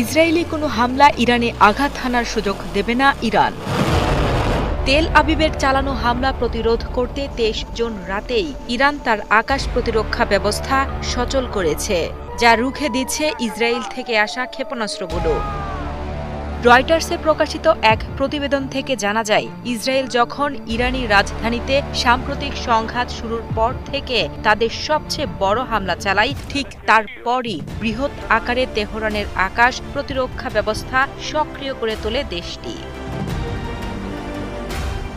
Israeli কোনো হামলা ইরানে আঘাত হানার সুযোগ দেবে না ইরান। তেল আবিবের চালানো হামলা প্রতিরোধ করতে তেইশ জুন রাতেই ইরান তার আকাশ প্রতিরক্ষা ব্যবস্থা সচল করেছে, যা রুখে দিচ্ছে ইসরায়েল থেকে আসা ক্ষেপণাস্ত্রগুলো। রয়টার্সে প্রকাশিত এক প্রতিবেদন থেকে জানা যায়, ইসরায়েল যখন ইরানি রাজধানীতে সাম্প্রতিক সংঘাত শুরুর পর থেকে তাদের সবচেয়ে বড় হামলা চালায়, ঠিক তারপরই বৃহৎ আকারে তেহরানের আকাশ প্রতিরক্ষা ব্যবস্থা সক্রিয় করে তোলে দেশটি।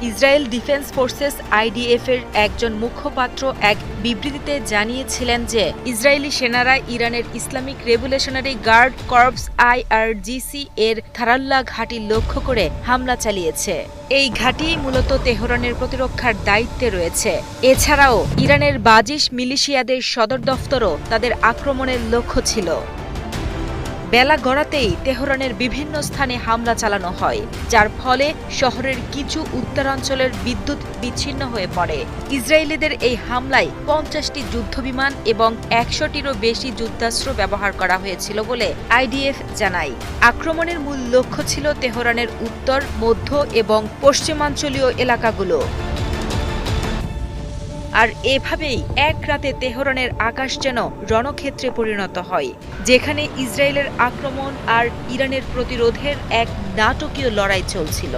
ইসরায়েল ডিফেন্স ফোর্সেস আইডিএফ এর একজন মুখপাত্র এক বিবৃতিতে জানিয়েছিলেন যে, ইসরায়েলি সেনারা ইরানের Islamic revolutionary guard corps IRGC এর থারাল্লা ঘাঁটি লক্ষ্য করে হামলা চালিয়েছে। এই ঘাঁটি মূলত তেহরানের প্রতিরক্ষার দায়িত্বে রয়েছে। এছাড়াও, ইরানের বাজিশ মিলিশিয়াদের সদর দফতরও তাদের আক্রমণের লক্ষ্য ছিল। বেলা গড়াতেই তেহরানের বিভিন্ন স্থানে হামলা চালানো হয়, যার ফলে শহরের কিছু উত্তরাঞ্চলের বিদ্যুৎ বিচ্ছিন্ন হয়ে পড়ে। ইসরায়েলিদের এই হামলায় পঞ্চাশটি যুদ্ধবিমান এবং একশোটিরও বেশি যুদ্ধাস্ত্র ব্যবহার করা হয়েছিল বলে আইডিএফ জানায়। আক্রমণের মূল লক্ষ্য ছিল তেহরানের উত্তর, মধ্য এবং পশ্চিমাঞ্চলীয় এলাকাগুলো। আর এভাবেই এক রাতে তেহরানের আকাশ যেন রণক্ষেত্রে পরিণত হয়, যেখানে ইসরায়েলের আক্রমণ আর ইরানের প্রতিরোধের এক নাটকীয় লড়াই চলছিল।